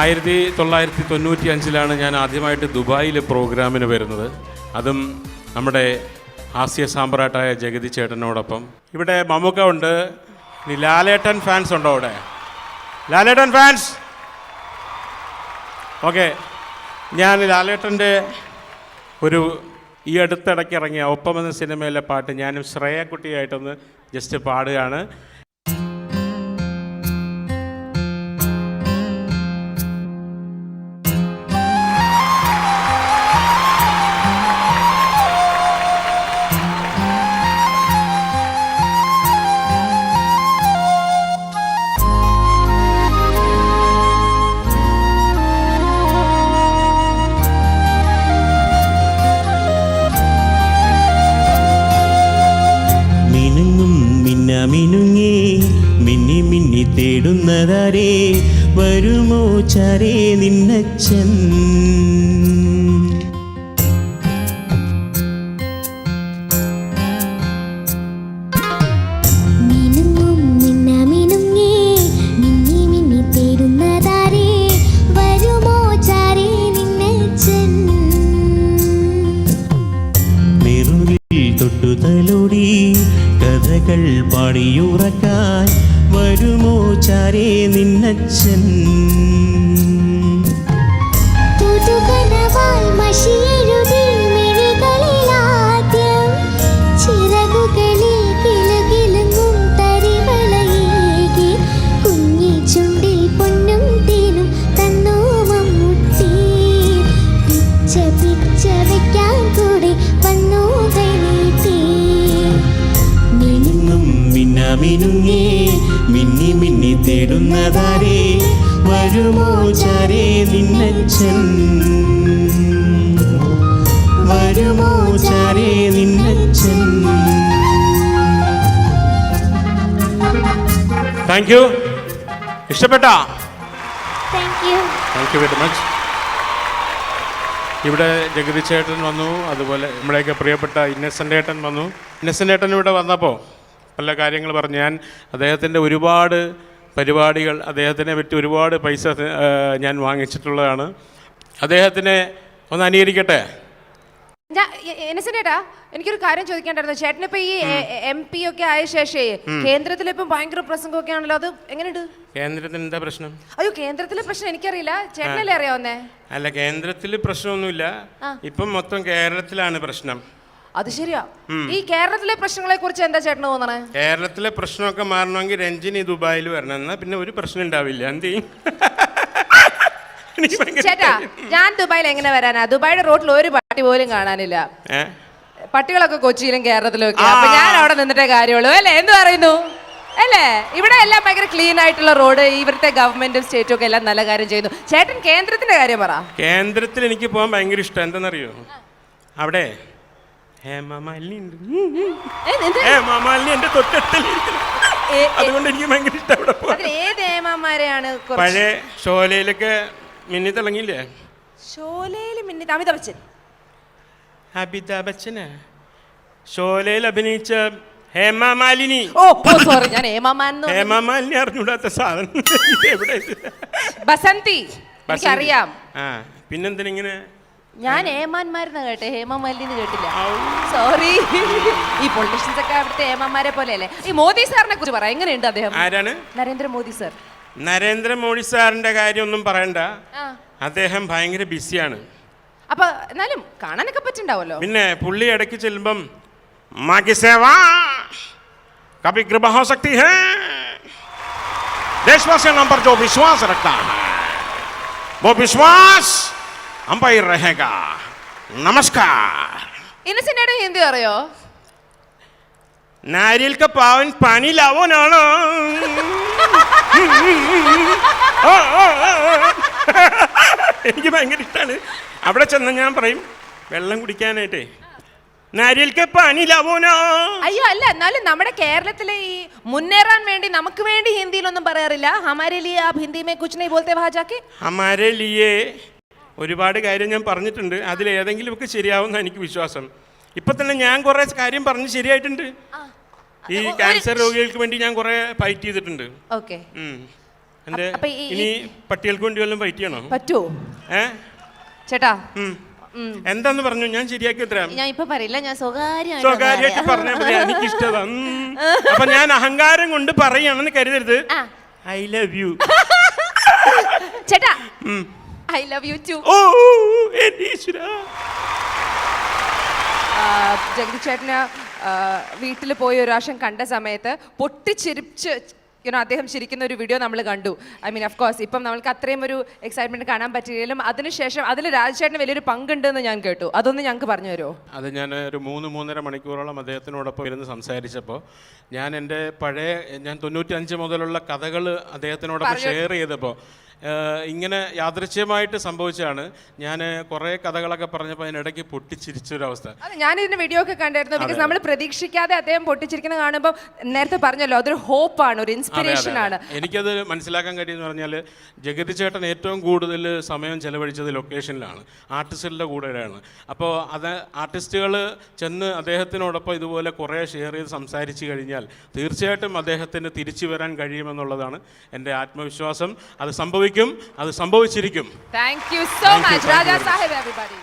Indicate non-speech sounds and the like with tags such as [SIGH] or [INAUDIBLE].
ആയിരത്തി തൊള്ളായിരത്തി തൊണ്ണൂറ്റി അഞ്ചിലാണ് ഞാൻ ആദ്യമായിട്ട് ദുബായിൽ പ്രോഗ്രാമിന് വരുന്നത്. അതും നമ്മുടെ ഹാസ്യ സാമ്പ്രാട്ടായ ജഗതി ചേട്ടനോടൊപ്പം. ഇവിടെ മമ്മൂക്ക ഉണ്ട്. ഇനി ലാലേട്ടൻ ഫാൻസ് ഉണ്ടോ അവിടെ? ലാലേട്ടൻ ഫാൻസ് ഓക്കെ ഞാൻ ലാലേട്ടന്റെ ഒരു ഈ അടുത്തിടയ്ക്ക് ഇറങ്ങിയ ഒപ്പം എന്ന സിനിമയിലെ പാട്ട് ഞാനും ശ്രേയക്കുട്ടിയായിട്ടൊന്ന് ജസ്റ്റ് പാടുകയാണ്. മിനുങ്ങേ മിന്നി മിന്നി തേടുന്നതാരേ വരുമോ ചരേ നിന്നച്ചൻ തൊട്ടുതലോടി കഥകൾ പാടിയുറക്കാൻ വരുമോ ചാരേ നിന്നച്ചൻ മിനുങ്ങേ മിന്നി മിന്നി തേടുന്നതാരേ? വരുമോ ചാരേ നിന്നച്ചൻ വരുമോ ചാരേ നിന്നച്ചൻ താങ്ക് യു ഇഷ്ടപ്പെട്ട? താങ്ക് യു വെരി മച്ച് ഇവിടെ ജഗതി ചേട്ടൻ വന്നു അതുപോലെ നമ്മുടെയൊക്കെ പ്രിയപ്പെട്ട ഇന്നസെന്റ് ഏട്ടൻ വന്നു. ഇന്നസെന്റ് ഏട്ടൻ ഇവിടെ വന്നപ്പോൾ പല കാര്യങ്ങൾ പറഞ്ഞു. ഞാൻ അദ്ദേഹത്തിന്റെ ഒരുപാട് പരിപാടികൾ അദ്ദേഹത്തിനെ പറ്റി ഒരുപാട് പൈസ ഞാൻ വാങ്ങിച്ചിട്ടുള്ളതാണ്. അദ്ദേഹത്തിനെ ഒന്ന് അനുകരിക്കട്ടെ ഞാൻ എനിക്കൊരു കാര്യം ചോദിക്കേണ്ടായിരുന്നു ചേട്ടൻ ഇപ്പൊ ഈ എം പി ഒക്കെ ആയ ശേഷേ കേന്ദ്രത്തിൽ ഇപ്പം ഭയങ്കര പ്രസംഗമൊക്കെ ആണല്ലോ അത് എങ്ങനെയുണ്ട്? കേന്ദ്രത്തിന് എന്താ പ്രശ്നം? അയ്യോ കേന്ദ്രത്തിലെ പ്രശ്നം എനിക്കറിയില്ല. ചേട്ടനല്ലേ അറിയാവുന്നേ? അല്ല കേന്ദ്രത്തിൽ പ്രശ്നമൊന്നുമില്ല. ഇപ്പം മൊത്തം കേരളത്തിലാണ് പ്രശ്നം. അത് ശരിയാ. ഈ കേരളത്തിലെ പ്രശ്നങ്ങളെ കുറിച്ച് എന്താ ചേട്ടന് തോന്നണേ? കേരളത്തിലെ പ്രശ്നമൊക്കെ മാറണമെങ്കിൽ രഞ്ജിനി ദുബായിൽ വരണം. എന്നാ പിന്നെ ഒരു പ്രശ്നം ഉണ്ടാവില്ല. എന്ത് ചെയ്യും? ചേട്ടാ ഞാൻ ദുബായിൽ എങ്ങനെ വരാനാ? ദുബായിയുടെ റോഡിൽ ഒരു പട്ടി പോലും കാണാനില്ല. പട്ടികളൊക്കെ കൊച്ചിയിലും കേരളത്തിലും ഒക്കെ അപ്പൊ ഞാൻ അവിടെ നിന്നിട്ടേ കാര്യമുള്ളൂ. അല്ലേ? എന്ന് പറയുന്നു? അല്ലേ? ഇവിടെ എല്ലാം ഭയങ്കര ക്ലീൻ ആയിട്ടുള്ള റോഡ് ഇവിടുത്തെ ഗവൺമെന്റും സ്റ്റേറ്റും ഒക്കെ എല്ലാം നല്ല കാര്യം ചെയ്യുന്നു. ചേട്ടൻ കേന്ദ്രത്തിന്റെ കാര്യം പറ. കേന്ദ്രത്തിൽ എനിക്ക് പോകാൻ ഭയങ്കര ഇഷ്ടം. എന്താണെന്നറിയോ? അവിടെ ഹേമമാലിനി ഉണ്ട്. ഏ, എന്ത്? ഹേമമാലിനി എന്റെ തൊട്ടടുത്തല്ലേ ഏ, ഏ, അതുകൊണ്ട് എനിക്ക് ഭയങ്കര ഇഷ്ടം അവിടെ പോകാൻ അതിൽ ഏത് ഏമാമാരെയാണ് കുറച്ച്? പഴയ ഷോലയിലൊക്കെ മിന്നി തിളങ്ങിയില്ലേ? ഷോലയിൽ മിന്നി അമിതാഭ് ബച്ചൻ. അമിതാഭ് ബച്ചന്. ഷോലയിൽ അഭിനയിച്ച ഹേമമാലിനി ഓ ഓ സോറി ഞാൻ ഏമാമാൻ എന്ന് പറഞ്ഞു. ഹേമമാലിനി അറിഞ്ഞൂടാത്ത സാധനം. ഇത് എവിടെ ഇത്? ബസന്തി എനിക്കറിയാം. ആ പിന്നെന്തിനിങ്ങനെ ഞാൻ ഏമാന്മാരെന്ന് കേട്ടെ ഹേമമാലിനി കേട്ടില്ല സോറി ഈ പൊളിറ്റീഷ്യൻസ് ഒക്കെ അവിടുത്തെ ഏമാന്മാരെ പോലെയല്ലേ ഈ മോദി സാറിനെ കുറിച്ച് പറ എങ്ങനെയുണ്ട് അദ്ദേഹം ആരാണ് നരേന്ദ്രമോദി സാർ നരേന്ദ്രമോദി സാറിന്റെ കാര്യമൊന്നും പറയണ്ട ആ അദ്ദേഹം ഭയങ്കര ബിസിയാണ് അപ്പൊ എന്നാലും കാണാനൊക്കെ പറ്റുണ്ടാവല്ലോ പിന്നെ പുള്ളി ഇടയ്ക്ക് ചെല്ലുമ്പം മാക്കി സേവ कभी कृपा हो सकती है देशवासियों हम पर जो विश्वास रखता है वो विश्वास हम पर ही रहेगा नमस्कार ഇന്നസെന്റേടെ ഹിന്ദി അറിയോ नारियल का पावन पानी लावो नाना എനിക്ക് ഭയങ്കര ഇഷ്ടമാണ് അവിടെ ചെന്ന് ഞാൻ പറയും വെള്ളം കുടിക്കാനായിട്ടേ നാരിയൽക്ക് പാനി ലാവോ നാ അയ്യോ അല്ല എന്നാലും നമ്മുടെ കേരളത്തിലെ ഈ മുന്നേറാൻ വേണ്ടി നമുക്ക് വേണ്ടി ഹിന്ദിയിലൊന്നും പറയാറില്ല ഹമാരെ ലിയെ ആപ് ഹിന്ദി മേ കുച്ച് नहीं बोलते वहां जाके ഹമാരെ ലിയേ ഒരുപാട് കാര്യം ഞാൻ പറഞ്ഞിട്ടുണ്ട്. അതിൽ ഏതെങ്കിലുമൊക്കെ ശരിയാവുന്ന എനിക്ക് വിശ്വാസം. ഇപ്പൊ തന്നെ ഞാൻ കുറേ കാര്യം പറഞ്ഞ് ശരിയായിട്ടുണ്ട്. ഈ ക്യാൻസർ രോഗികൾക്ക് വേണ്ടി ഞാൻ കുറേ ഫൈറ്റ് ചെയ്തിട്ടുണ്ട്. എന്റെ ഇനി പട്ടികൾക്ക് വേണ്ടി വല്ലതും ഫൈറ്റ് ചെയ്യണോ? പറ്റുമോ ഏ? ചേട്ടാ. എന്താന്ന് പറഞ്ഞു? ഞാൻ ശരിയാക്കി തരാം. ഞാൻ ഇപ്പൊ പറയില്ല. ഞാൻ സ്വകാര്യമായിട്ട് പറഞ്ഞാൽ മതി. എനിക്ക് അപ്പൊ ഞാൻ അഹങ്കാരം കൊണ്ട് പറയാണെന്ന് കരുതരുത്. I love U. [LAUGHS] ചേട്ടാ. ഐ ലവ് യു ടു ഓ എന്റെ ഈശ്വരാ ജഗതി ചേട്ടന് വീട്ടിൽ പോയി ഒരു പ്രാവശ്യം കണ്ട സമയത്ത് പൊട്ടിച്ചിരിച്ച് യുനോ അദ്ദേഹം ചിരിക്കുന്ന ഒരു വീഡിയോ നമ്മൾ കണ്ടു. ഐ മീൻ ഓഫ് കോഴ്സ് ഇപ്പം നമ്മൾക്ക് അത്രയും ഒരു എക്സൈറ്റ്മെന്റ് കാണാൻ പറ്റിയാലും അതിനുശേഷം അതിൽ രാജചേട്ടന് വലിയൊരു പങ്കുണ്ടെന്ന് ഞാൻ കേട്ടു. അതൊന്ന് ഞങ്ങൾക്ക് പറഞ്ഞു തരുമോ? അത് ഞാൻ ഒരു മൂന്ന് മൂന്നര മണിക്കൂറോളം അദ്ദേഹത്തിനോടൊപ്പം ഇരുന്ന് സംസാരിച്ചപ്പോൾ ഞാൻ എന്റെ പഴയ ഞാൻ തൊണ്ണൂറ്റി അഞ്ച് മുതലുള്ള കഥകൾ അദ്ദേഹത്തിനോടൊപ്പം ഷെയർ ചെയ്തപ്പോൾ ഇങ്ങനെ യാദൃശ്യമായിട്ട് സംഭവിച്ചാണ് ഞാൻ കുറേ കഥകളൊക്കെ പറഞ്ഞപ്പോൾ അതിനിടയ്ക്ക് പൊട്ടിച്ചിരിച്ചൊരവസ്ഥ. ഞാൻ ഇതിന്റെ വീഡിയോ ഒക്കെ കണ്ടായിരുന്നു. ബിക്കോസ് നമ്മൾ പ്രതീക്ഷിക്കാതെ അദ്ദേഹം പൊട്ടിച്ചിരിക്കുന്നത് കാണുമ്പോൾ നേരത്തെ പറഞ്ഞല്ലോ അതൊരു ഹോപ്പാണ് ഒരു ഇൻസ്പിറേഷൻ ആണ്. എനിക്കത് മനസ്സിലാക്കാൻ കഴിയുമെന്ന് പറഞ്ഞാൽ ജഗതി ചേട്ടൻ ഏറ്റവും കൂടുതൽ സമയം ചെലവഴിച്ചത് ലൊക്കേഷനിലാണ് ആർട്ടിസ്റ്റുകളുടെ കൂടെയാണ്. അപ്പോൾ അത് ആർട്ടിസ്റ്റുകൾ ചെന്ന് അദ്ദേഹത്തിനോടൊപ്പം ഇതുപോലെ കുറേ ഷെയർ ചെയ്ത് സംസാരിച്ചു കഴിഞ്ഞാൽ തീർച്ചയായിട്ടും അദ്ദേഹത്തിന് തിരിച്ചു വരാൻ കഴിയുമെന്നുള്ളതാണ് എന്റെ ആത്മവിശ്വാസം. അത് സംഭവിക്കും അത് സംഭവിച്ചിരിക്കും. Thank you so much Raja Sahib everybody